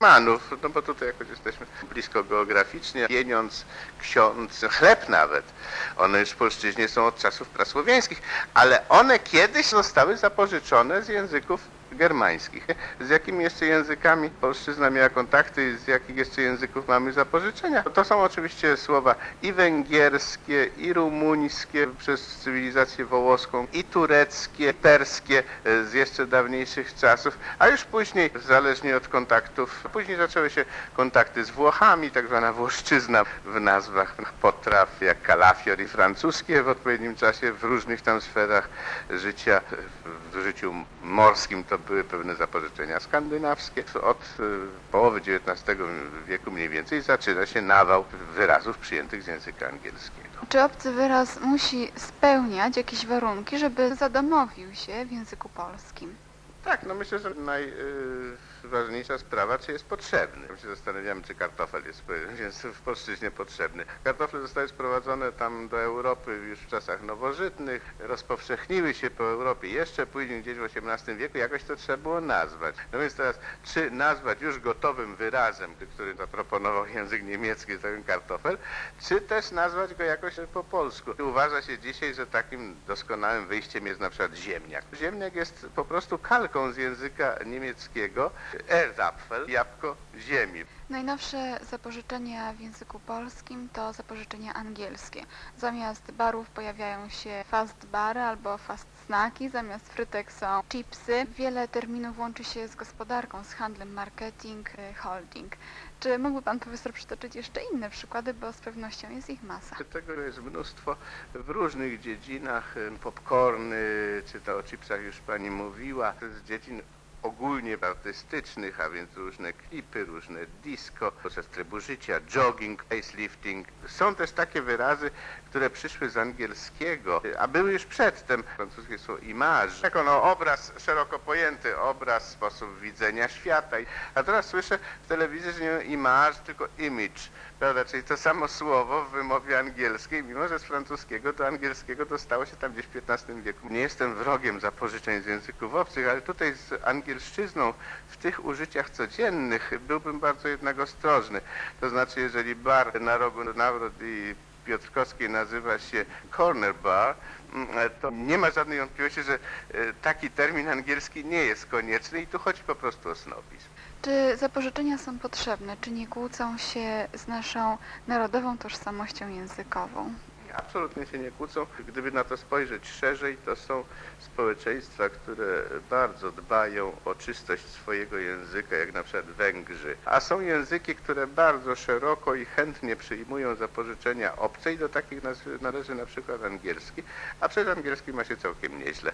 Manów, no bo tutaj jakoś jesteśmy blisko geograficznie. Pieniądz, ksiądz, chleb nawet. One już w polszczyźnie są od czasów prasłowiańskich, ale one kiedyś zostały zapożyczone z języków germańskich. Z jakimi jeszcze językami polszczyzna miała kontakty i z jakich jeszcze języków mamy zapożyczenia? To są oczywiście słowa i węgierskie, i rumuńskie przez cywilizację wołoską, i tureckie, perskie e, z jeszcze dawniejszych czasów, a już później, zależnie od kontaktów, później zaczęły się kontakty z Włochami, tak zwana włoszczyzna w nazwach potraw, jak kalafior i francuskie w odpowiednim czasie w różnych tam sferach życia, w życiu morskim to były pewne zapożyczenia skandynawskie. Od e, połowy XIX wieku mniej więcej zaczyna się nawał wyrazów przyjętych z języka angielskiego. Czy obcy wyraz musi spełniać jakieś warunki, żeby zadomowił się w języku polskim? Tak, no myślę, że najważniejsza sprawa, czy jest potrzebny. My się zastanawiamy, czy kartofel jest, jest w polszczyźnie potrzebny. Kartofle zostały sprowadzone tam do Europy już w czasach nowożytnych, rozpowszechniły się po Europie jeszcze później, gdzieś w XVIII wieku, jakoś to trzeba było nazwać. No więc teraz, czy nazwać już gotowym wyrazem, który zaproponował język niemiecki, ten kartofel, czy też nazwać go jakoś po polsku. Uważa się dzisiaj, że takim doskonałym wyjściem jest na przykład ziemniak. Ziemniak jest po prostu kalką z języka niemieckiego Erdapfel, jabłko ziemi. Najnowsze zapożyczenia w języku polskim to zapożyczenia angielskie. Zamiast barów pojawiają się fast bary albo fast snacki, zamiast frytek są chipsy. Wiele terminów łączy się z gospodarką, z handlem, marketing, y, holding. Czy mógłby Pan Profesor przytoczyć jeszcze inne przykłady, bo z pewnością jest ich masa. Tego jest mnóstwo w różnych dziedzinach, popcorny, czy to o chipsach już Pani mówiła, z dziedzin ogólnie artystycznych, a więc różne klipy, różne disco, podczas trybu życia, jogging, facelifting. Są też takie wyrazy, które przyszły z angielskiego, a były już przedtem. Francuskie słowo image, jako no obraz szeroko pojęty, obraz, sposób widzenia świata. A teraz słyszę w telewizji, że nie image, tylko image, prawda? Czyli to samo słowo w wymowie angielskiej, mimo że z francuskiego do angielskiego dostało się tam gdzieś w XV wieku. Nie jestem wrogiem zapożyczeń z języków obcych, ale tutaj z angielszczyzną w tych użyciach codziennych byłbym bardzo jednak ostrożny. To znaczy, jeżeli bar na rogu Nawrot i Piotrkowskiej nazywa się corner bar, to nie ma żadnej wątpliwości, że e, taki termin angielski nie jest konieczny i tu chodzi po prostu o snobizm. Czy zapożyczenia są potrzebne? Czy nie kłócą się z naszą narodową tożsamością językową? Absolutnie się nie kłócą. Gdyby na to spojrzeć szerzej, to są społeczeństwa, które bardzo dbają o czystość swojego języka, jak na przykład Węgrzy. A są języki, które bardzo szeroko i chętnie przyjmują zapożyczenia obce i do takich należy na przykład angielski, a przed angielskim ma się całkiem nieźle.